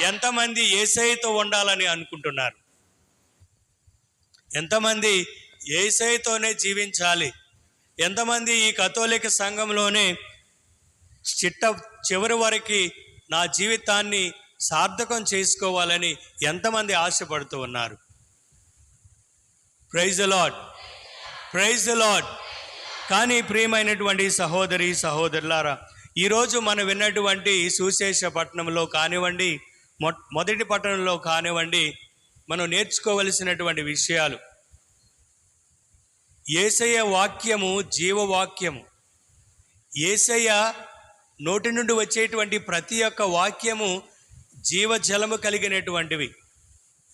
ఎంతమంది ఏసైతో ఉండాలని అనుకుంటున్నారు? ఎంతమంది ఏసైతోనే జీవించాలి? ఎంతమంది ఈ కథోలిక సంఘంలోనే చిట్ట చివరి వరకు నా జీవితాన్ని సార్థకం చేసుకోవాలని ఎంతమంది ఆశపడుతూ ఉన్నారు? ప్రైజ్ లాడ్ ప్రైజ్ లాడ్ కానీ ప్రియమైనటువంటి సహోదరి సహోదరులారా ఈరోజు మనం విన్నటువంటి సుశేషపట్నంలో కానివ్వండి మొ మొదటి పట్టణంలో కానివ్వండి మనం నేర్చుకోవలసినటువంటి విషయాలు. ఏసయ్య వాక్యము జీవవాక్యము. ఏసయ నోటి నుండి వచ్చేటువంటి ప్రతి ఒక్క వాక్యము జీవజలము కలిగినటువంటివి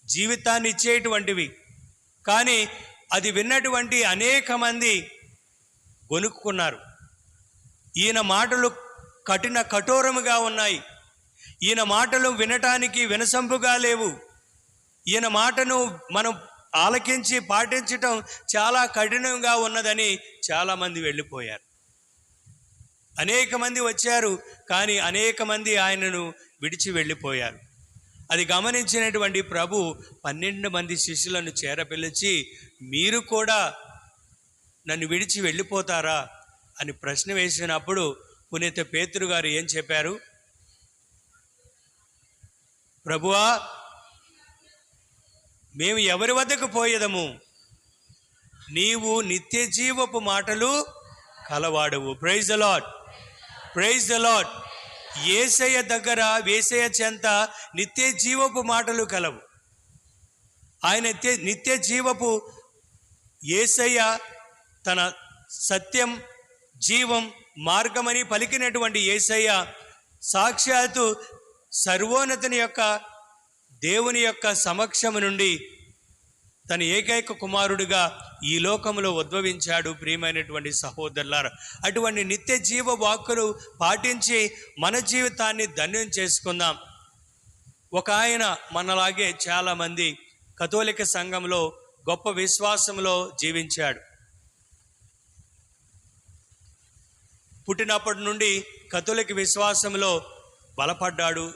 జీవితాన్ని ఇచ్చేటువంటివి. కానీ అది విన్నటువంటి అనేక మంది గొనుక్కున్నారు. ఈయన మాటలు కఠిన కఠోరముగా ఉన్నాయి. ఈయన మాటలు వినటానికి వినసంపుగా లేవు. ఈయన మాటను మనం ఆలకించి పాటించటం చాలా కఠినంగా ఉన్నదని చాలామంది వెళ్ళిపోయారు. అనేక మంది వచ్చారు కానీ అనేక మంది ఆయనను విడిచి వెళ్ళిపోయారు. అది గమనించినటువంటి ప్రభు పన్నెండు మంది శిష్యులను చేరపిలిచి మీరు కూడా నన్ను విడిచి వెళ్ళిపోతారా? అని ప్రశ్న వేసినప్పుడు పునీత పేతురు గారు ఏం చెప్పారు? ప్రభువా మేము ఎవరి వద్దకు పోయేదము? నీవు నిత్య జీవపు మాటలు కలవాడవు. Praise the praise a lot Lord Yesayya దగ్గర వేసయ్య చెంత నిత్య జీవపు మాటలు కలవు. ఆయన నిత్య నిత్య జీవపు ఏసయ్య తన సత్యం జీవం మార్గమని పలికినటువంటి ఏసయ్య సాక్షాత్తు సర్వోన్నతుని యొక్క దేవుని యొక్క సమక్షము నుండి తన ఏకైక కుమారుడిగా ఈ లోకంలో ఉద్భవించాడు ప్రియమైనటువంటి సహోదరులారా. అటువంటి నిత్య జీవ వాక్కులు పాటించి మన జీవితాన్ని ధన్యం చేసుకుందాం. ఒక ఆయన మనలాగే చాలామంది కథోలిక సంఘంలో గొప్ప విశ్వాసంలో జీవించాడు. పుట్టినప్పటి నుండి కథోలిక విశ్వాసంలో బలపడ్డాడు.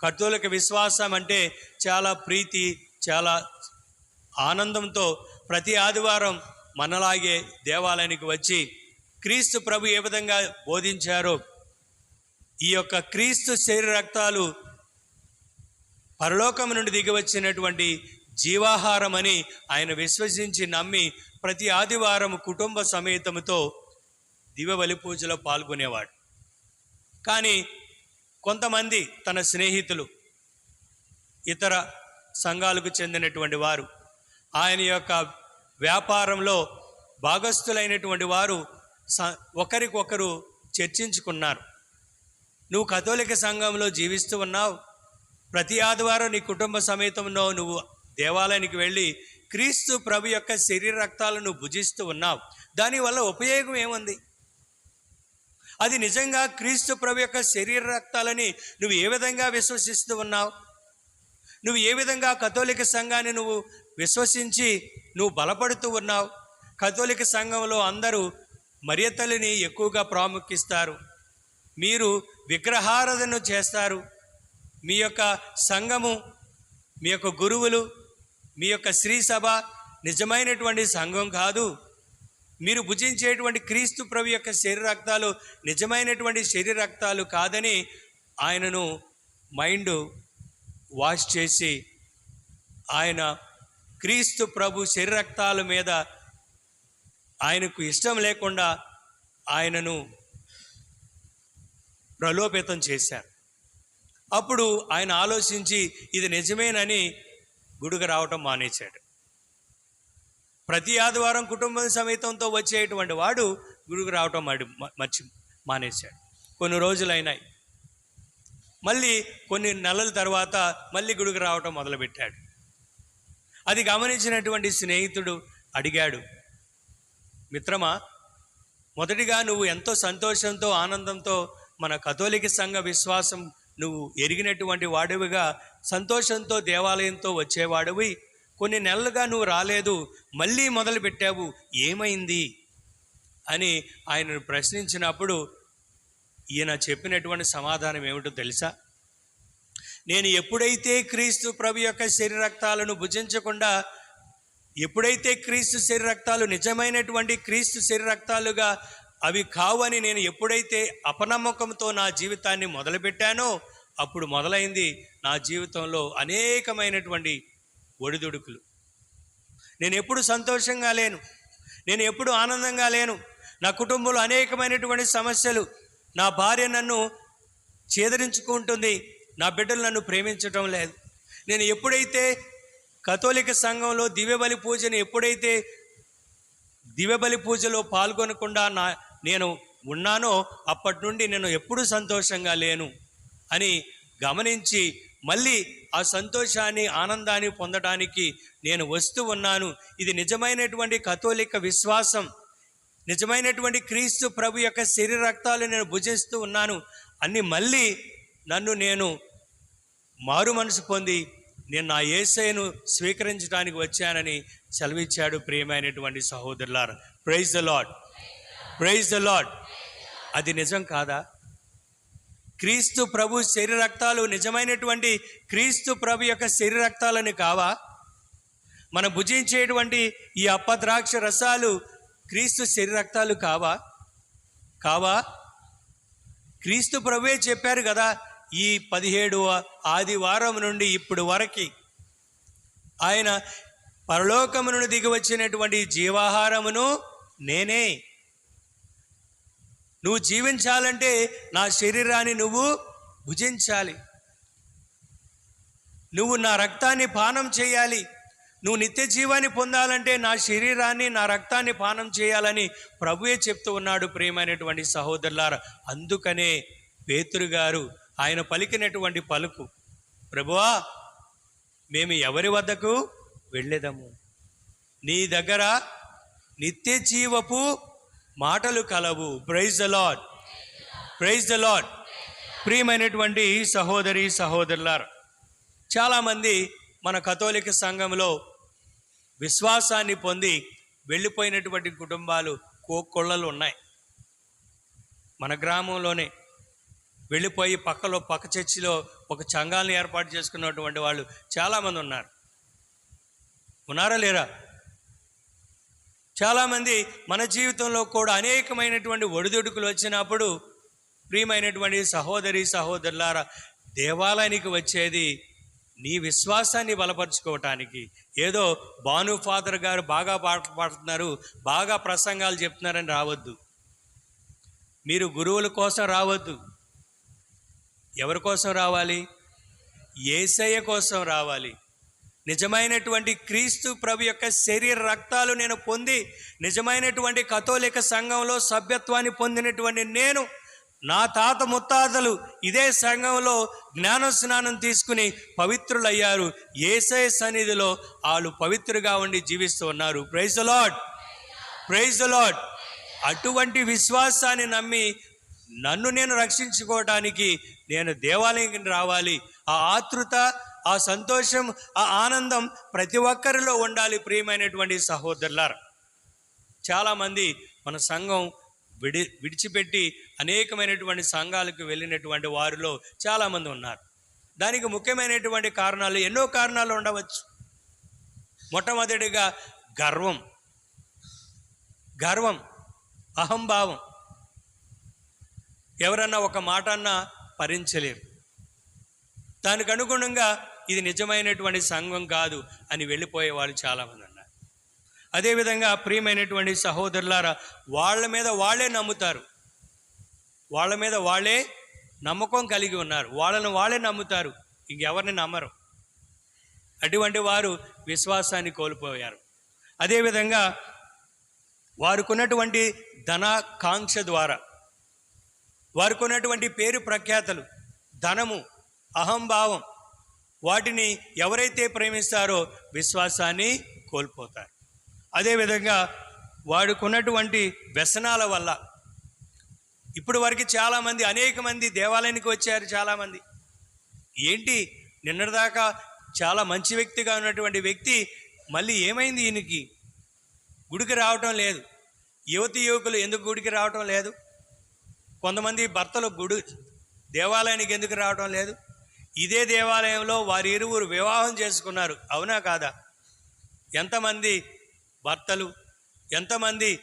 కథోలిక విశ్వాసం అంటే చాలా ప్రీతి చాలా ఆనందంతో ప్రతి ఆదివారం మనలాగే దేవాలయానికి వచ్చి క్రీస్తు ప్రభు ఏ విధంగా బోధించారో ఈ యొక్క క్రీస్తు శరీర రక్తాలు పరలోకం నుండి దిగి వచ్చినటువంటి జీవాహారం అని ఆయన విశ్వసించి నమ్మి ప్రతి ఆదివారం కుటుంబ సమేతంతో సమేతముతో దివ్యబలి పూజలో పాల్గొనేవాడు. కానీ కొంతమంది తన స్నేహితులు ఇతర సంఘాలకు చెందినటువంటి వారు ఆయన యొక్క వ్యాపారంలో భాగస్థులైనటువంటి వారు స ఒకరికొకరు చర్చించుకున్నారు. నువ్వు కథోలిక సంఘంలో జీవిస్తూ ఉన్నావు. ప్రతి ఆదివారం నీ కుటుంబ సమేతంలో నువ్వు దేవాలయానికి వెళ్ళి క్రీస్తు ప్రభు యొక్క శరీర రక్తాలను భుజిస్తూ ఉన్నావు. దానివల్ల ఉపయోగం ఏముంది? అది నిజంగా క్రీస్తు ప్రభు యొక్క శరీర రక్తాలని నువ్వు ఏ విధంగా విశ్వసిస్తూ ఉన్నావు? నువ్వు ఏ విధంగా కథోలిక సంఘాన్ని నువ్వు విశ్వసించి నువ్వు బలపడుతూ ఉన్నావు? కథోలిక సంఘంలో అందరూ మరియ తల్లిని ఎక్కువగా ప్రాముఖ్యస్తారు. మీరు విగ్రహారాధన చేస్తారు. మీ యొక్క సంఘము మీ యొక్క గురువులు మీ యొక్క శ్రీ సభ నిజమైనటువంటి సంఘం కాదు. మీరు భుజించేటువంటి క్రీస్తు ప్రభు యొక్క శరీర రక్తాలు నిజమైనటువంటి శరీర రక్తాలు కాదని ఆయనను మైండ్ వాష్ చేసి ఆయన క్రీస్తు ప్రభు శరీర రక్తాల మీద ఆయనకు ఇష్టం లేకుండా ఆయనను ప్రలోభితం చేశారు. అప్పుడు ఆయన ఆలోచించి ఇది నిజమేనని గుడికి రావటం మానేశాడు. ప్రతి ఆదివారం కుటుంబ సమేతంతో వచ్చేటువంటి వాడు గుడికి రావటం మాడి మర్చి మానేశాడు. కొన్ని రోజులైనాయి. మళ్ళీ కొన్ని నెలల తర్వాత మళ్ళీ గుడికి రావటం మొదలుపెట్టాడు. అది గమనించినటువంటి స్నేహితుడు అడిగాడు మిత్రమా మొదటిగా నువ్వు ఎంతో సంతోషంతో ఆనందంతో మన కథోలిక సంఘ విశ్వాసం నువ్వు ఎరిగినటువంటి వాడివిగా సంతోషంతో దేవాలయంతో వచ్చేవాడివి కొన్ని నెలలుగా నువ్వు రాలేదు మళ్ళీ మొదలు పెట్టావు ఏమైంది? అని ఆయనను ప్రశ్నించినప్పుడు ఈయన చెప్పినటువంటి సమాధానం ఏమిటో తెలుసా? నేను ఎప్పుడైతే క్రీస్తు ప్రభు యొక్క శరీరక్తాలను భుజించకుండా ఎప్పుడైతే క్రీస్తు శరీరక్తాలు నిజమైనటువంటి క్రీస్తు శరీరక్తాలుగా అవి కావని నేను ఎప్పుడైతే అపనమ్మకంతో నా జీవితాన్ని మొదలుపెట్టానో అప్పుడు మొదలైంది నా జీవితంలో అనేకమైనటువంటి ఒడిదుడుకులు. నేను ఎప్పుడు సంతోషంగా లేను. నేను ఎప్పుడు ఆనందంగా లేను. నా కుటుంబంలో అనేకమైనటువంటి సమస్యలు. నా భార్య నన్ను చేదరించుకుంటుంది నా బిడ్డలు నన్ను ప్రేమించటం లేదు. నేను ఎప్పుడైతే కథోలిక సంఘంలో దివ్యబలి పూజను ఎప్పుడైతే దివ్యబలి పూజలో పాల్గొనకుండా నా నేను ఉన్నానో అప్పటి నుండి నేను ఎప్పుడూ సంతోషంగా లేను అని గమనించి మళ్ళీ ఆ సంతోషాన్ని ఆనందాన్ని పొందడానికి నేను వస్తూ ఉన్నాను. ఇది నిజమైనటువంటి కథోలిక విశ్వాసం. నిజమైనటువంటి క్రీస్తు ప్రభు యొక్క శరీర రక్తాలు నేను భుజిస్తూ ఉన్నాను. అన్ని మళ్ళీ నన్ను నేను మారు మనసు పొంది నేను నా ఏసైను స్వీకరించడానికి వచ్చానని సెలవిచ్చాడు ప్రియమైనటువంటి సహోదరులారా. Praise the Lord praise the Lord అది నిజం కాదా? క్రీస్తు ప్రభు శరీర రక్తాలు నిజమైనటువంటి క్రీస్తు ప్రభు యొక్క శరీర రక్తాలని కావా? మనం భుజించేటువంటి ఈ అప్పద్రాక్ష రసాలు క్రీస్తు శరీర రక్తాలు కావా? కావా? క్రీస్తు ప్రభువే చెప్పారు కదా ఈ పదిహేడు ఆదివారం నుండి ఇప్పుడు వరకు ఆయన పరలోకము నుండి దిగి వచ్చినటువంటి జీవాహారమును నేనే నువ్వు జీవించాలంటే నా శరీరాన్ని నువ్వు భుజించాలి. నువ్వు నా రక్తాన్ని పానం చేయాలి. నువ్వు నిత్య జీవాన్ని పొందాలంటే నా శరీరాన్ని నా రక్తాన్ని పానం చేయాలని ప్రభువే చెప్తూ ఉన్నాడు ప్రియమైనటువంటి సహోదరులారా. అందుకనే పేతురు గారు ఆయన పలికినటువంటి పలుకు ప్రభువా మేము ఎవరి వద్దకు వెళ్ళేదము? నీ దగ్గర నిత్య జీవపు మాటలు కలవు. Praise the Lord praise the Lord ప్రియమైనటువంటి సహోదరి సహోదరులార్ చాలామంది మన కథోలిక సంఘంలో విశ్వాసాన్ని పొంది వెళ్ళిపోయినటువంటి కుటుంబాలు కోకొళ్ళలు ఉన్నాయి. మన గ్రామంలోనే వెళ్ళిపోయి పక్కలో పక్క చర్చిలో ఒక చంగాలను ఏర్పాటు చేసుకున్నటువంటి వాళ్ళు చాలామంది ఉన్నారు. ఉన్నారా లేరా? చాలామంది మన జీవితంలో కూడా అనేకమైనటువంటి ఒడిదుడుకులు వచ్చినప్పుడు ప్రియమైనటువంటి సహోదరి సహోదరులారా దేవాలయానికి వచ్చేది నీ విశ్వాసాన్ని బలపరుచుకోవటానికి. ఏదో భాను ఫాదర్ గారు బాగా పాటలు పాడుతున్నారు బాగా ప్రసంగాలు చెప్తున్నారని రావద్దు. మీరు గురువుల కోసం రావద్దు. ఎవరి కోసం రావాలి? ఏసయ్య కోసం రావాలి. నిజమైనటువంటి క్రీస్తు ప్రభు యొక్క శరీర రక్తాలు నేను పొంది నిజమైనటువంటి కథోలిక సంఘంలో సభ్యత్వాన్ని పొందినటువంటి నేను నా తాత ముత్తాతలు ఇదే సంఘంలో జ్ఞాన స్నానం తీసుకుని పవిత్రులయ్యారు. ఏసయ సన్నిధిలో వాళ్ళు పవిత్రుగా ఉండి జీవిస్తూ ఉన్నారు. ప్రైజ్ లాడ్ ప్రైజ్ లాడ్ అటువంటి విశ్వాసాన్ని నమ్మి నన్ను నేను రక్షించుకోవడానికి నేను దేవాలయానికి రావాలి. ఆ ఆతృత ఆ సంతోషం ఆ ఆనందం ప్రతి ఒక్కరిలో ఉండాలి ప్రియమైనటువంటి సహోదరులారా. చాలామంది మన సంఘం విడి విడిచిపెట్టి అనేకమైనటువంటి సంఘాలకు వెళ్ళినటువంటి వారిలో చాలామంది ఉన్నారు. దానికి ముఖ్యమైనటువంటి కారణాలు ఎన్నో కారణాలు ఉండవచ్చు. మొట్టమొదటిగా గర్వం. గర్వం అహంభావం. ఎవరన్నా ఒక మాట అన్నా భరించలేరు. దానికి అనుగుణంగా ఇది నిజమైనటువంటి సంఘం కాదు అని వెళ్ళిపోయే వాళ్ళు చాలామంది ఉన్నారు. అదేవిధంగా ప్రియమైనటువంటి సహోదరులారా వాళ్ళ మీద వాళ్ళే నమ్ముతారు. వాళ్ళ మీద వాళ్ళే నమ్మకం కలిగి ఉన్నారు. వాళ్ళని వాళ్ళే నమ్ముతారు. ఇంకెవరిని నమ్మరు. అటువంటి వారు విశ్వాసాన్ని కోల్పోయారు. అదేవిధంగా వారుకున్నటువంటి ధనాకాంక్ష ద్వారా వారుకున్నటువంటి పేరు ప్రఖ్యాతలు ధనము అహంభావం వాటిని ఎవరైతే ప్రేమిస్తారో విశ్వాసాన్ని కోల్పోతారు. అదేవిధంగా వాడుకున్నటువంటి వ్యసనాల వల్ల ఇప్పుడు వరకు చాలామంది అనేక మంది దేవాలయానికి వచ్చారు చాలామంది. ఏంటి? నిన్నటిదాకా చాలా మంచి వ్యక్తిగా ఉన్నటువంటి వ్యక్తి మళ్ళీ ఏమైంది ఈయనకి? గుడికి రావటం లేదు. యువతి యువకులు ఎందుకు గుడికి రావటం లేదు? కొంతమంది భర్తలు గుడి దేవాలయానికి ఎందుకు రావటం లేదు? ఇదే దేవాలయంలో వారి ఇరువురు వివాహం చేసుకున్నారు. అవునా కాదా? ఎంతమంది భర్తలు ఎంతమంది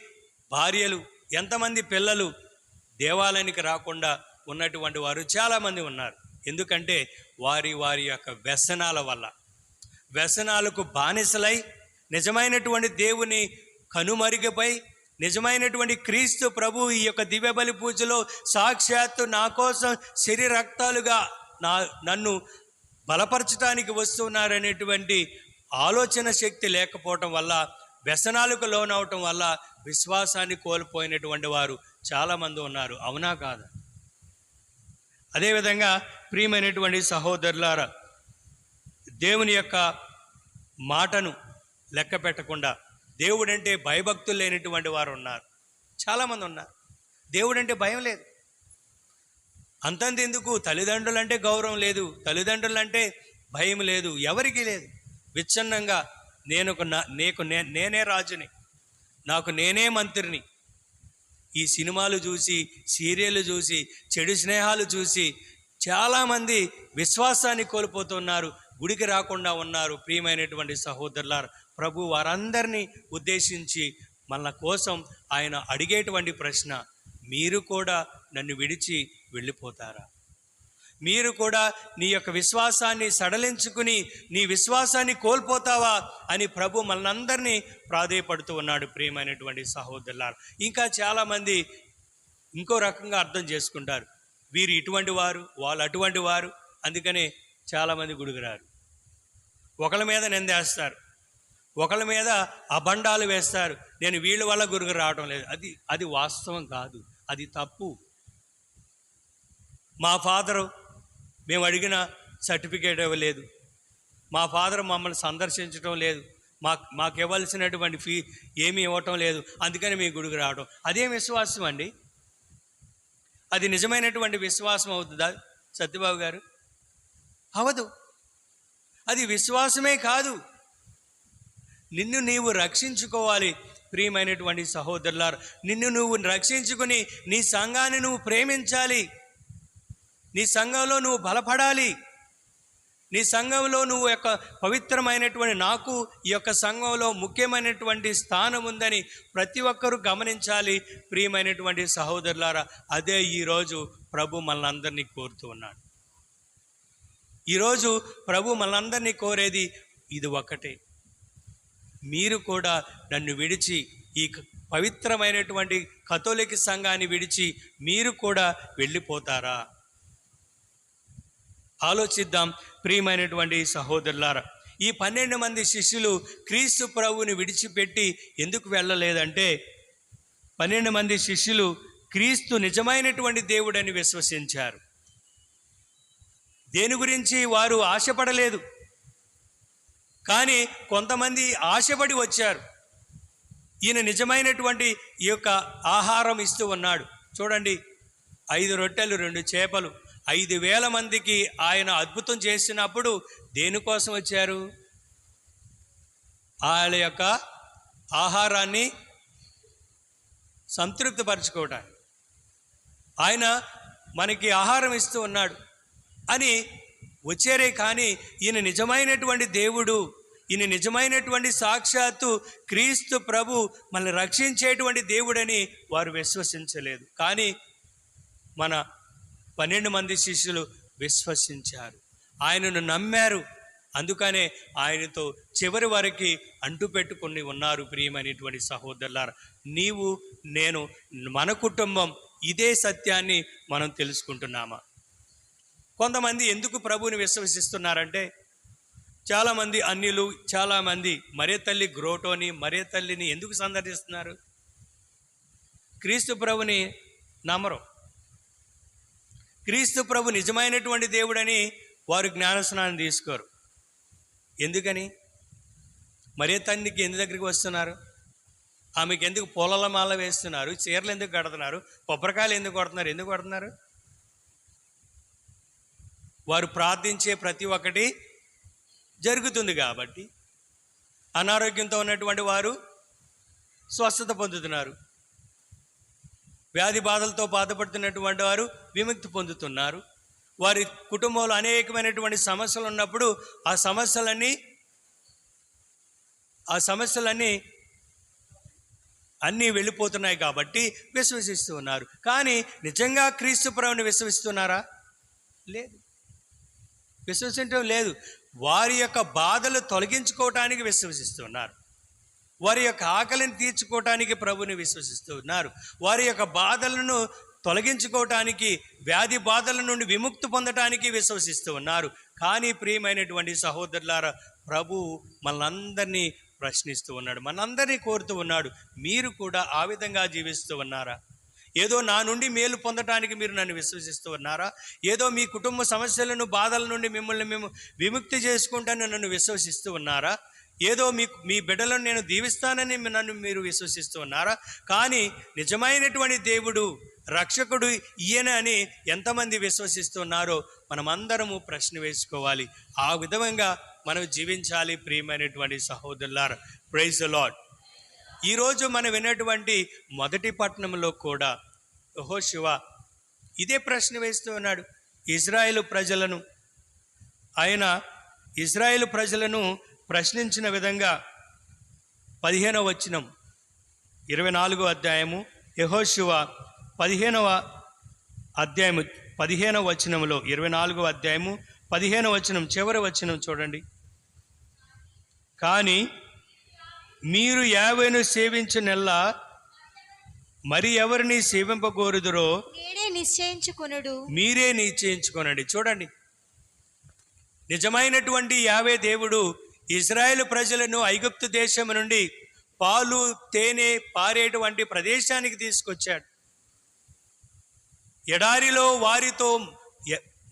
భార్యలు ఎంతమంది పిల్లలు దేవాలయానికి రాకుండా ఉన్నటువంటి వారు చాలామంది ఉన్నారు. ఎందుకంటే వారి వారి యొక్క వ్యసనాల వల్ల. వ్యసనాలకు బానిసలై నిజమైనటువంటి దేవుని కనుమరుగపై నిజమైనటువంటి క్రీస్తు ప్రభు ఈ యొక్క దివ్యబలి పూజలో సాక్షాత్తు నా కోసం శరీరక్తాలుగా నా నన్ను బలపరచడానికి వస్తున్నారనేటువంటి ఆలోచన శక్తి లేకపోవటం వల్ల వ్యసనాలకు లోనవటం వల్ల విశ్వాసాన్ని కోల్పోయినటువంటి వారు చాలామంది ఉన్నారు. అవునా కాదా? అదేవిధంగా ప్రియమైనటువంటి సహోదరులారా దేవుని యొక్క మాటను లెక్క పెట్టకుండా దేవుడంటే భయభక్తులు లేనటువంటి వారు ఉన్నారు. చాలామంది ఉన్నారు. దేవుడంటే భయం లేదు. అంతంత ఎందుకు తల్లిదండ్రులు అంటే గౌరవం లేదు. తల్లిదండ్రులు అంటే భయం లేదు. ఎవరికి లేదు. విచ్ఛిన్నంగా నేను ఒక నీకు నే- నేనే రాజుని. నాకు నేనే మంత్రిని. ఈ సినిమాలు చూసి సీరియళ్ళు చూసి చెడు స్నేహాలు చూసి చాలామంది విశ్వాసాన్ని కోల్పోతున్నారు. గుడికి రాకుండా ఉన్నారు ప్రియమైనటువంటి సహోదరులారు. ప్రభు వారందరినీ ఉద్దేశించి మన కోసం ఆయన అడిగేటువంటి ప్రశ్న. మీరు కూడా నన్ను విడిచి వెళ్ళిపోతారా? మీరు కూడా నీ యొక్క విశ్వాసాన్ని సడలించుకుని నీ విశ్వాసాన్ని కోల్పోతావా అని ప్రభు మనందరినీ ప్రాధేయపడుతూ ఉన్నాడు ప్రియమైనటువంటి సహోదరులారు. ఇంకా చాలామంది ఇంకో రకంగా అర్థం చేసుకుంటారు. వీరు ఇటువంటి వారు వాళ్ళు అటువంటి వారు అందుకనే చాలామంది గుడుగురారు. ఒకళ్ళ మీద నిందేస్తారు. ఒకళ్ళ మీద అబండాలు వేస్తారు. నేను వీళ్ళ వల్ల గురుగు రావడం లేదు. అది అది వాస్తవం కాదు. అది తప్పు. మా ఫాదరు మేము అడిగిన సర్టిఫికేట్ ఇవ్వలేదు మా ఫాదర్ మమ్మల్ని సందర్శించడం లేదు. మాకు మాకు ఇవ్వాల్సినటువంటి ఫీ ఏమీ ఇవ్వటం లేదు. అందుకని మీ గుడికి రావడం అదేం విశ్వాసం అండి? అది నిజమైనటువంటి విశ్వాసం అవుతుందా సత్యబాబు గారు? అవదు. అది విశ్వాసమే కాదు. నిన్ను నీవు రక్షించుకోవాలి ప్రియమైనటువంటి సహోదరులారు. నిన్ను నువ్వు రక్షించుకుని నీ సంఘాన్ని నువ్వు ప్రేమించాలి. నీ సంఘంలో నువ్వు బలపడాలి. నీ సంఘంలో నువ్వు యొక్క పవిత్రమైనటువంటి నాకు ఈ యొక్క సంఘంలో ముఖ్యమైనటువంటి స్థానం ఉందని ప్రతి ఒక్కరూ గమనించాలి. ప్రియమైనటువంటి సహోదరులారా అదే ఈరోజు ప్రభు మనందరినీ కోరుతూ ఉన్నాడు. ఈరోజు ప్రభు మనందరినీ కోరేది ఇది ఒకటే. మీరు కూడా నన్ను విడిచి ఈ క- పవిత్రమైనటువంటి కథోలిక సంఘాన్ని విడిచి మీరు కూడా వెళ్ళిపోతారా? ఆలోచిద్దాం. ప్రియమైనటువంటి సహోదరులారా ఈ పన్నెండు మంది శిష్యులు క్రీస్తు ప్రభువుని విడిచిపెట్టి ఎందుకు వెళ్ళలేదంటే పన్నెండు మంది శిష్యులు క్రీస్తు నిజమైనటువంటి దేవుడని విశ్వసించారు. దేని గురించి వారు ఆశపడలేదు. కానీ కొంతమంది ఆశపడి వచ్చారు. ఈయన నిజమైనటువంటి ఈ యొక్క ఆహారం ఇస్తూ ఉన్నాడు. చూడండి ఐదు రొట్టెలు రెండు చేపలు. ఐదు వేల మందికి ఆయన అద్భుతం చేసినప్పుడు దేనికోసం వచ్చారు? ఆయన యొక్క ఆహారాన్ని సంతృప్తిపరచుకోవటానికి. ఆయన మనకి ఆహారం ఇస్తూ ఉన్నాడు. అని వచ్చారే కానీ ఈయన నిజమైనటువంటి దేవుడు ఈయన నిజమైనటువంటి సాక్షాత్తు క్రీస్తు ప్రభు మనల్ని రక్షించేటువంటి దేవుడని వారు విశ్వసించలేదు. కానీ మన పన్నెండు మంది శిష్యులు విశ్వసించారు. ఆయనను నమ్మారు. అందుకనే ఆయనతో చివరి వరకు అంటు పెట్టుకుని ఉన్నారు ప్రియమైనటువంటి సహోదరులారు. నీవు నేను మన కుటుంబం ఇదే సత్యాన్ని మనం తెలుసుకుంటున్నామా? కొంతమంది ఎందుకు ప్రభువుని విశ్వసిస్తున్నారంటే చాలామంది అన్యులు చాలామంది మరే తల్లి గ్రోటోని మరే తల్లిని ఎందుకు సందర్శిస్తున్నారు? క్రీస్తు ప్రభుని నమ్మరు. క్రీస్తు ప్రభు నిజమైనటువంటి దేవుడని వారు జ్ఞానస్నానం తీసుకోరు. ఎందుకని? మరే తండ్రికి ఎందు దగ్గరికి వస్తున్నారు? ఆమెకి ఎందుకు పొలాల మాల వేస్తున్నారు? చీరలు ఎందుకు కడుతున్నారు? కొబ్బరికాయలు ఎందుకు కొడుతున్నారు? ఎందుకు కొడుతున్నారు? వారు ప్రార్థించే ప్రతి ఒక్కటి జరుగుతుంది కాబట్టి అనారోగ్యంతో ఉన్నటువంటి వారు స్వస్థత పొందుతున్నారు. వ్యాధి బాధలతో బాధపడుతున్నటువంటి వారు విముక్తి పొందుతున్నారు. వారి కుటుంబంలో అనేకమైనటువంటి సమస్యలు ఉన్నప్పుడు ఆ సమస్యలన్నీ ఆ సమస్యలన్నీ అన్నీ వెళ్ళిపోతున్నాయి కాబట్టి విశ్వసిస్తూ ఉన్నారు. కానీ నిజంగా క్రీస్తు ప్రభుని విశ్వసిస్తున్నారా? లేదు. విశ్వసించడం లేదు. వారి యొక్క బాధలు తొలగించుకోవటానికి విశ్వసిస్తున్నారు వారి యొక్క ఆకలిని తీర్చుకోవటానికి ప్రభుని విశ్వసిస్తూ ఉన్నారు వారి యొక్క బాధలను తొలగించుకోవటానికి వ్యాధి బాధల నుండి విముక్తి పొందటానికి విశ్వసిస్తూ ఉన్నారు కానీ ప్రియమైనటువంటి సహోదరులారా ప్రభు మనందరినీ ప్రశ్నిస్తూ ఉన్నాడు. మనందరినీ కోరుతూ ఉన్నాడు మీరు కూడా ఆ విధంగా జీవిస్తూ ఉన్నారా? ఏదో నా నుండి మేలు పొందటానికి మీరు నన్ను విశ్వసిస్తూ ఉన్నారా? ఏదో మీ కుటుంబ సమస్యలను బాధల నుండి మిమ్మల్ని మేము విముక్తి చేసుకుంటానని నన్ను విశ్వసిస్తూ ఉన్నారా? ఏదో మీ మీ బిడ్డలను నేను దీవిస్తానని నన్ను మీరు విశ్వసిస్తూ ఉన్నారా? కానీ నిజమైనటువంటి దేవుడు రక్షకుడు ఈయన అని ఎంతమంది విశ్వసిస్తున్నారో మనమందరము ప్రశ్న వేసుకోవాలి. ఆ విధంగా మనం జీవించాలి ప్రియమైనటువంటి సహోదరులారా. ప్రైజ్ లాడ్ ఈరోజు మనం విన్నటువంటి మొదటి పట్టణంలో కూడా ఓహో శివ ఇదే ప్రశ్న వేస్తూ ఉన్నాడు. ఇజ్రాయేల్ ప్రజలను ఆయన ఇజ్రాయేల్ ప్రజలను ప్రశ్నించిన విధంగా పదిహేనవ వచనం ఇరవై నాలుగో అధ్యాయము యహోశివ పదిహేనవ అధ్యాయము పదిహేనవ వచనంలో ఇరవై నాలుగో అధ్యాయము పదిహేనవ వచనం చివరి వచనం చూడండి. కానీ మీరు యావేను సేవించునెల్లా మరి ఎవరిని సేవింపగోరుదురో నేడే నిశ్చయించుకొనుడు. మీరే నిశ్చయించుకోనండి. చూడండి. నిజమైనటువంటి యావే దేవుడు ఇజ్రాయేల్ ప్రజలను ఐగుప్తు దేశం నుండి పాలు తేనె పారేటువంటి ప్రదేశానికి తీసుకొచ్చాడు. ఎడారిలో వారితో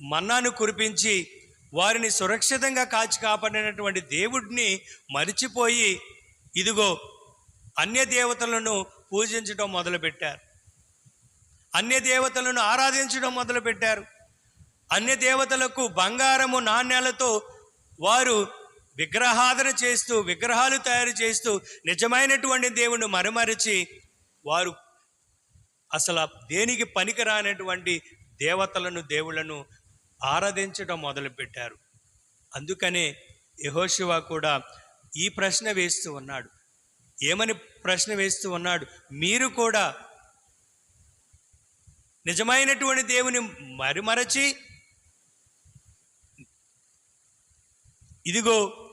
మన్నాను కురిపించి వారిని సురక్షితంగా కాచి కాపాడినటువంటి దేవుడిని మరిచిపోయి ఇదిగో అన్య దేవతలను పూజించడం మొదలుపెట్టారు. అన్య దేవతలను ఆరాధించడం మొదలుపెట్టారు. అన్య దేవతలకు బంగారము నాణ్యాలతో వారు విగ్రహాదన చేస్తూ విగ్రహాలు తయారు చేస్తూ నిజమైనటువంటి దేవుణ్ణి మరమరిచి వారు అసలు దేనికి పనికిరానటువంటి దేవతలను దేవుళ్ళను ఆరాధించడం మొదలుపెట్టారు. అందుకనే యహోశివ కూడా ఈ ప్రశ్న వేస్తూ ఉన్నాడు. ఏమని ప్రశ్న వేస్తూ ఉన్నాడు? మీరు కూడా నిజమైనటువంటి దేవుని మరిమరచి ఇదిగో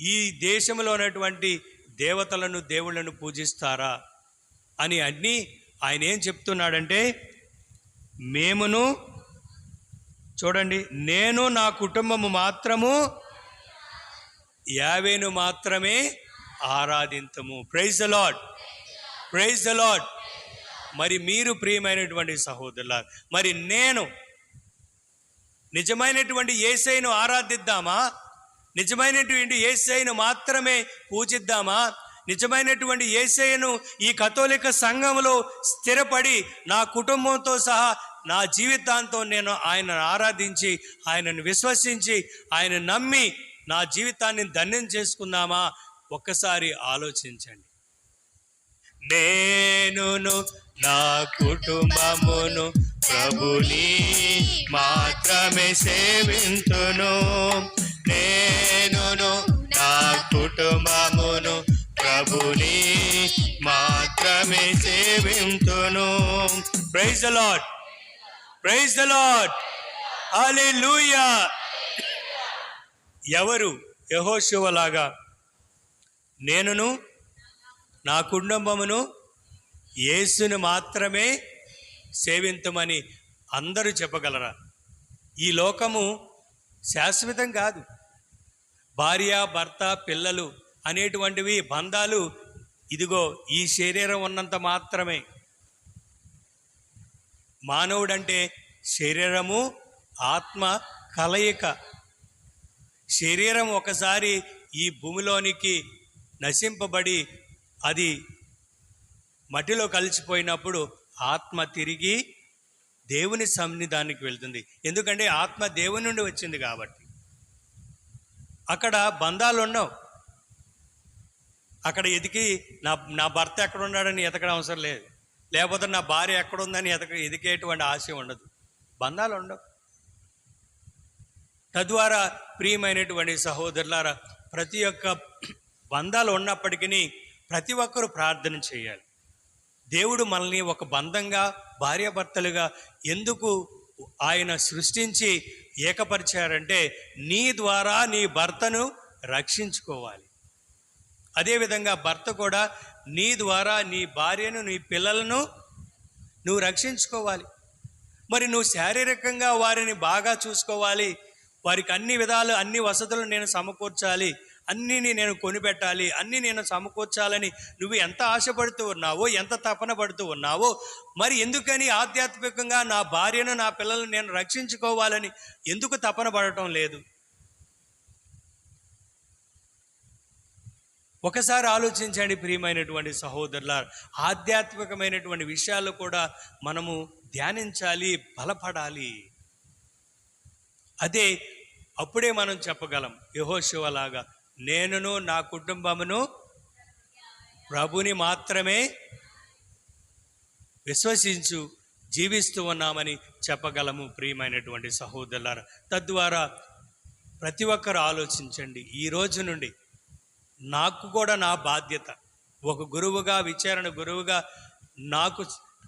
ఈ దేశంలో ఉన్నటువంటి దేవతలను దేవుళ్ళను పూజిస్తారా? అని అన్ని ఆయన ఏం చెప్తున్నాడంటే మేమును చూడండి నేను నా కుటుంబము మాత్రము యావేను మాత్రమే ఆరాధింతము. Praise the Lord praise the Lord మరి మీరు ప్రియమైనటువంటి సహోదరుల మరి నేను నిజమైనటువంటి ఏసైను ఆరాధిద్దామా? నిజమైనటువంటి ఏసైను మాత్రమే పూజిద్దామా? నిజమైనటువంటి ఏసైను ఈ కథోలిక సంఘంలో స్థిరపడి నా కుటుంబంతో సహా నా జీవితాంతం నేను ఆయనను ఆరాధించి ఆయనను విశ్వసించి ఆయన నమ్మి నా జీవితాన్ని ధన్యం చేసుకుందామా? ఒక్కసారి ఆలోచించండి. నేనును నా కుటుంబమును ప్రభుని మాత్రమే సేవింతును నేనును నా కుటుంబమును ప్రభుని మాత్రమే సేవింతును. Praise the Lord praise the Lord లూయా ఎవరు యెహోషువలాగా? నేనును నా కుటుంబమును యేసును మాత్రమే సేవింతమని అందరూ చెప్పగలరా? ఈ లోకము శాశ్వతం కాదు. భార్య భర్త పిల్లలు అనేటువంటివి బంధాలు. ఇదిగో ఈ శరీరం ఉన్నంత మాత్రమే. మానవుడంటే శరీరము ఆత్మ కలయిక. శరీరం ఒకసారి ఈ భూమిలోనికి నశింపబడి అది మట్టిలో కలిసిపోయినప్పుడు ఆత్మ తిరిగి దేవుని సన్నిధానికి వెళ్తుంది. ఎందుకంటే ఆత్మ దేవుని నుండి వచ్చింది కాబట్టి. అక్కడ బంధాలు ఉండవు. అక్కడ ఎదికి నా నా భర్త ఎక్కడ ఉన్నాడని ఎతకడం అవసరం లేదు. లేకపోతే నా భార్య ఎక్కడ ఉందని ఎతక ఎదికేటువంటి ఆశ ఉండదు. బంధాలు ఉండవు. తద్వారా ప్రియమైనటువంటి సహోదరులారా ప్రతి ఒక్క బంధాలు ఉన్నప్పటికీ ప్రతి ఒక్కరూ ప్రార్థన చేయాలి. దేవుడు మనల్ని ఒక బంధంగా భార్యాభర్తలుగా ఎందుకు ఆయన సృష్టించి ఏకపరిచారంటే నీ ద్వారా నీ భర్తను రక్షించుకోవాలి. అదేవిధంగా భర్త కూడా నీ ద్వారా నీ భార్యను నీ పిల్లలను నువ్వు రక్షించుకోవాలి. మరి నువ్వు శారీరకంగా వారిని బాగా చూసుకోవాలి. వారికి అన్ని విధాలు అన్ని వసతులు నేను సమకూర్చాలి. అన్నీ నేను కొనిపెట్టాలి అన్నీ నేను సమకూర్చాలని నువ్వు ఎంత ఆశపడుతూ ఉన్నావో ఎంత తపన పడుతూ ఉన్నావో మరి ఎందుకని ఆధ్యాత్మికంగా నా భార్యను నా పిల్లలను నేను రక్షించుకోవాలని ఎందుకు తపన పడటం లేదు? ఒకసారి ఆలోచించండి ప్రియమైనటువంటి సహోదరుల ఆధ్యాత్మికమైనటువంటి విషయాలు కూడా మనము ధ్యానించాలి బలపడాలి. అదే అప్పుడే మనం చెప్పగలం యహోశివలాగా నేనును నా కుటుంబమును ప్రభుని మాత్రమే విశ్వసించు జీవిస్తూ ఉన్నామని చెప్పగలము ప్రియమైనటువంటి సహోదరులారా. తద్వారా ప్రతి ఒక్కరు ఆలోచించండి. ఈ రోజు నుండి నాకు కూడా నా బాధ్యత ఒక గురువుగా విచారణ గురువుగా నాకు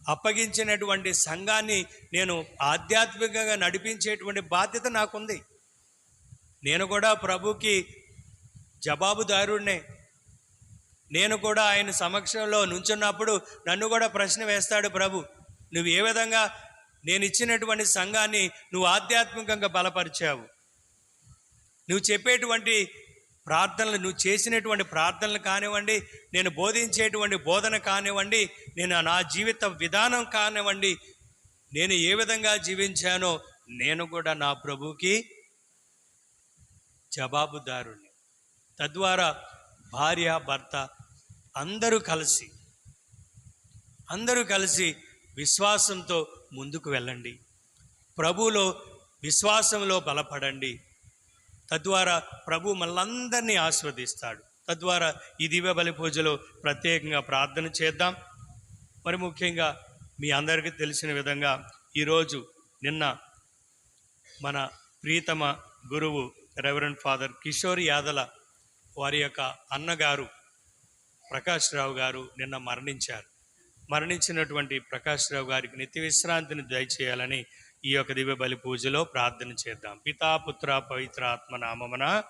అప్పగించినటువంటి సంఘాన్ని నేను ఆధ్యాత్మికంగా నడిపించేటువంటి బాధ్యత నాకుంది. నేను కూడా ప్రభుకి జవాబుదారుణ్ణే నేను కూడా ఆయన సమక్షంలో నుంచున్నప్పుడు నన్ను కూడా ప్రశ్న వేస్తాడు ప్రభు. నువ్వు ఏ విధంగా నేను ఇచ్చినటువంటి సంఘాన్ని నువ్వు ఆధ్యాత్మికంగా బలపరిచావు? నువ్వు చెప్పేటువంటి ప్రార్థనలు నువ్వు చేసినటువంటి ప్రార్థనలు కానివ్వండి నేను బోధించేటువంటి బోధన కానివ్వండి నేను నా జీవిత విధానం కానివ్వండి నేను ఏ విధంగా జీవించానో నేను కూడా నా ప్రభుకి జవాబుదారుని తద్వారా భార్య భర్త అందరూ కలిసి అందరూ కలిసి విశ్వాసంతో ముందుకు వెళ్ళండి. ప్రభువులో విశ్వాసంలో బలపడండి. తద్వారా ప్రభు మనందరినీ ఆస్వాదిస్తాడు తద్వారా ఈ దివ్య బలి పూజలో ప్రత్యేకంగా ప్రార్థన చేద్దాం. మరి ముఖ్యంగా మీ అందరికీ తెలిసిన విధంగా ఈరోజు నిన్న మన ప్రీతమ గురువు రెవరెండ్ ఫాదర్ కిషోర్ యాదల వారి యొక్క అన్నగారు ప్రకాష్ రావు గారు నిన్న మరణించారు. మరణించినటువంటి ప్రకాష్ రావు గారికి నిత్య విశ్రాంతిని దయచేయాలని ఈ యొక్క దివ్య బలి పూజలో ప్రార్థన చేద్దాం. పితా పుత్ర పవిత్ర ఆత్మ నామమున